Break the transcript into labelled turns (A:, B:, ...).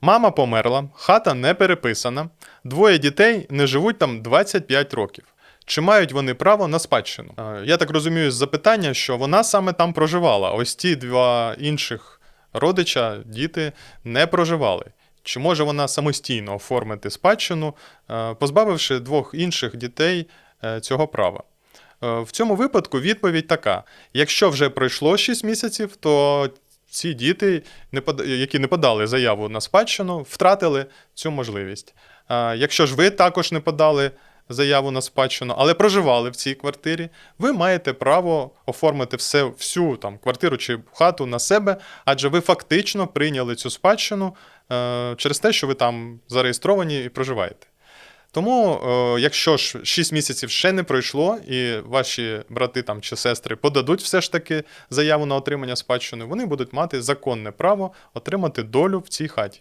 A: Мама померла, хата не переписана, двоє дітей не живуть там 25 років. Чи мають вони право на спадщину? Е, Я так розумію з запитання, що вона саме там проживала. Ось ті два інших родича, діти не проживали. Чи може вона самостійно оформити спадщину, е, позбавивши двох інших дітей е, цього права? В цьому випадку відповідь така: якщо вже пройшло 6 місяців, то ці діти, які не подали заяву на спадщину, втратили цю можливість. Якщо ж ви також не подали заяву на спадщину, але проживали в цій квартирі, ви маєте право оформити все, всю там квартиру чи хату на себе, адже ви фактично прийняли цю спадщину е, через те, що ви там зареєстровані і проживаєте. Тому, е, якщо ж 6 місяців ще не пройшло, і ваші брати там чи сестри подадуть все ж таки заяву на отримання спадщини, вони будуть мати законне право отримати долю в цій хаті.